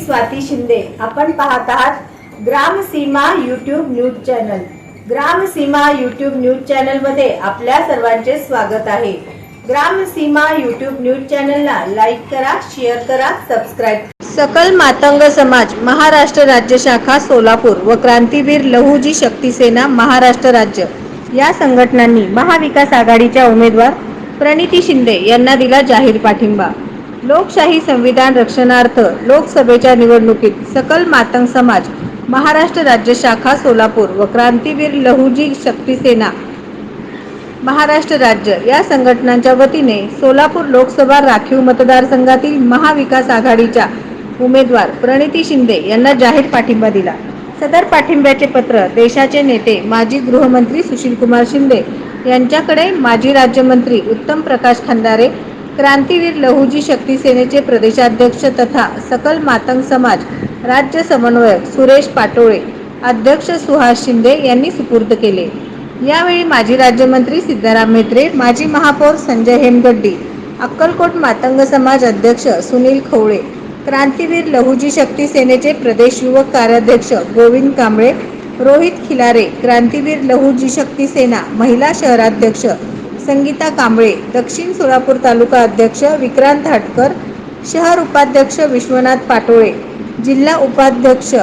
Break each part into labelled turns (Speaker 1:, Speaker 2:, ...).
Speaker 1: स्वाती शिंदे. आपण पाहत आहात Gram Seema YouTube news channel. Gram Seema YouTube news चॅनलमध्ये आपल्या सर्वांचे स्वागत आहे. ग्राम सीमा युट्यूब न्यूज चॅनलला लाईक करा शेअर करा सबस्क्राईब सकल मातंग समाज महाराष्ट्र राज्य शाखा सोलापूर व क्रांतीवीर लहुजी शक्ती सेना महाराष्ट्र राज्य या संघटनांनी महाविकास आघाडीच्या उमेदवार प्रणिती शिंदे यांना दिला जाहीर पाठिंबा. लोकशाही संविधान रक्षणार्थ लोकसभेच्या निवडणुकीत सकल मातंग समाज महाराष्ट्र राज्य शाखा सोलापूर व क्रांतीवीर लहुजी शक्ती सेना महाराष्ट्र राज्य या संघटनांच्या वतीने सोलापूर लोकसभा राखीव मतदारसंघातील महाविकास आघाडीच्या उमेदवार प्रणिती शिंदे यांना जाहीर पाठिंबा दिला. सदर पाठिंब्याचे पत्र देशाचे नेते माजी गृहमंत्री सुशीलकुमार शिंदे यांच्याकडे माजी राज्यमंत्री उत्तम प्रकाश खंदारे क्रांतीवीर लहुजी शक्ती सेनेचे प्रदेशाध्यक्ष तथा सकल मातंग समाज राज्य समन्वयक सुरेश पाटोळे अध्यक्ष सुहास शिंदे यांनी सुपूर्द केले. यावेळी माजी राज्यमंत्री सिद्धाराम म्हेत्रे माजी महापौर संजय हेमगड्डी अक्कलकोट मातंग समाज अध्यक्ष सुनील खवळे क्रांतीवीर लहुजी शक्ती सेनेचे प्रदेश युवक कार्याध्यक्ष गोविंद कांबळे रोहित खिलारे क्रांतीवीर लहुजी शक्ती सेना महिला शहराध्यक्ष संगीता कांबळे दक्षिण सोलापूर तालुका अध्यक्ष विक्रांत हाटकर शहर उपाध्यक्ष विश्वनाथ पाटोळे जिल्हा उपाध्यक्ष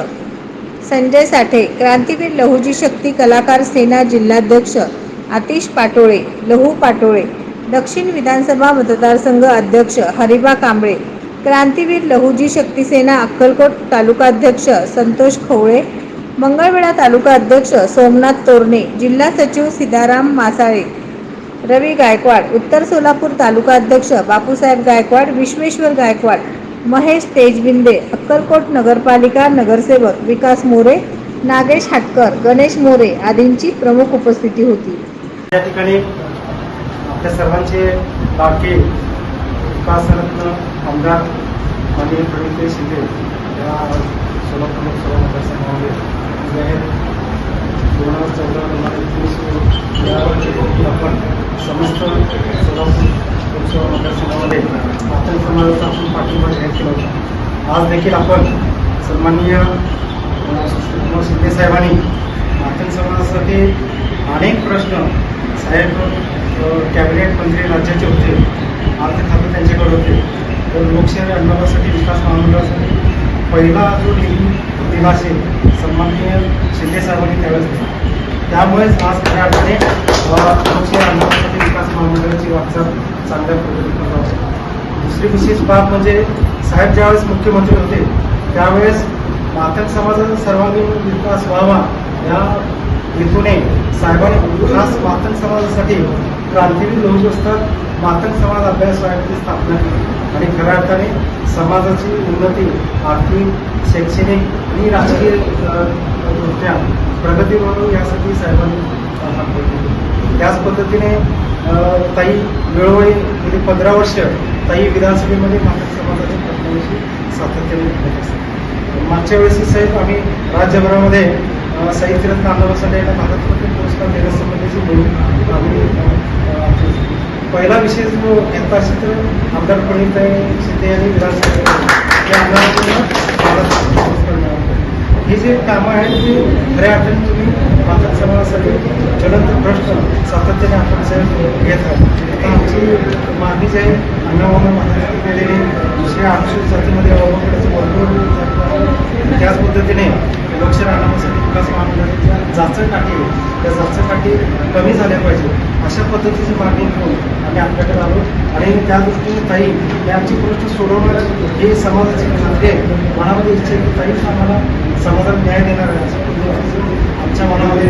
Speaker 1: संजय साठे क्रांतीवीर लहुजी शक्ती कलाकार सेना जिल्हाध्यक्ष आतिश पाटोळे लहू पाटोळे दक्षिण विधानसभा मतदारसंघ अध्यक्ष हरिबा कांबळे क्रांतीवीर लहुजी शक्ती सेना अक्कलकोट तालुकाध्यक्ष संतोष खवळे मंगळवेढा तालुका अध्यक्ष सोमनाथ तोरणे जिल्हा सचिव सिदाराम मासाळे रवी गायकवाड उत्तर सोलापूर तालुका अध्यक्ष बापूसाहेब गायकवाड विश्वेश्वर गायकवाड महेश तेजबिंदे अक्कलकोट नगरपालिका नगरसेवक विकास मोरे नागेश हाटकर गणेश मोरे आदींची प्रमुख उपस्थिती होती.
Speaker 2: या ठिकाणी आपल्या सर्वांचे लाडके विकासरत्न आमदार माननीय प्रणित शिंदे या सोलापूर लोकसभा मतदारसंघामध्ये दोन हजार चौदा दोन हजार एकवीस आपण समस्त सोलापूर लोकसभा मतदारसंघामध्ये आपण समाजाचा आपण पाठिंबा जाहीर केला होता आज देखील आपण सन्माननीय अ, सुशीलकुमार शिंदे साहेबांनी मातंग समाजासाठी अनेक प्रश्न साहेब कॅबिनेट मंत्री राज्याचे होते अर्थ खाते त्यांच्याकडे होते. तर लोकशाही आंदोलनासाठी विकास महामंडळासाठी पहिला जो निधी दिला असेल सन्माननीय शिंदे साहेबांनी त्यावेळेस दिला. त्यामुळेच आज खऱ्या अर्थाने लोकशाही आंदोलनासाठी विकास महामंडळाची वाटचाल चांगल्या पद्धतीने जाऊ शकते दुसरी विशेष बाब म्हणजे साहेब ज्यावेळेस मुख्यमंत्री होते त्यावेळेस मातक समाजाचा सर्वांगीण विकास व्हावा या हेतूने साहेबांनी खास मातक समाजासाठी क्रांतीवीर लोक असतात मातंग समाज अभ्यास शाळेची स्थापना केली आणि खऱ्या अर्थाने समाजाची उन्नती आर्थिक शैक्षणिक आणि राजकीय दृष्ट्या प्रगती म्हणून यासाठी साहेबांनी काम केले. त्याच पद्धतीने ताई वेळोवेळी गेली पंधरा वर्ष ताई विधानसभेमध्ये मातंग समाजाच्या प्रश्नाविषयी सातत्याने बोलत असतात मागच्या वेळेस साहेब आम्ही राज्यभरामध्ये साहित्यरत्न आंदोलनासाठी यांना भारतरत्न पुरस्कार देण्यासंबंधीची मोहीम पहिला विषय जो घेतला असेल तर आमदार प्रणित शिंदे यांनी विधानसभेत हे जे कामं आहेत ते खऱ्या अर्थाने तुम्ही मातक समाजासाठी. ज्वलंत भ्रष्ट सातत्याने आपण साहेब घेत आहात. आता आमची मागणी जी आहे अन्नवान मातृत्व केलेली दुसऱ्या अनुसूचित जातीमध्ये अवघडचं भरपूर त्याच पद्धतीने लक्ष राहण्यासाठी विकास महामंडळाच्या जाचकाठी त्या जाचकाठी कमी झाल्या पाहिजे अशा पद्धतीची मागणी घेऊन आम्ही आपल्याकडे आलो आणि त्या दृष्टीने ताई यांची गोष्ट सोडवणार हे समाजाची नाते आहे मनामध्ये इच्छा की ताईच आम्हाला समाजाला न्याय देणार आहे अशा पद्धतीचं आमच्या मनामध्ये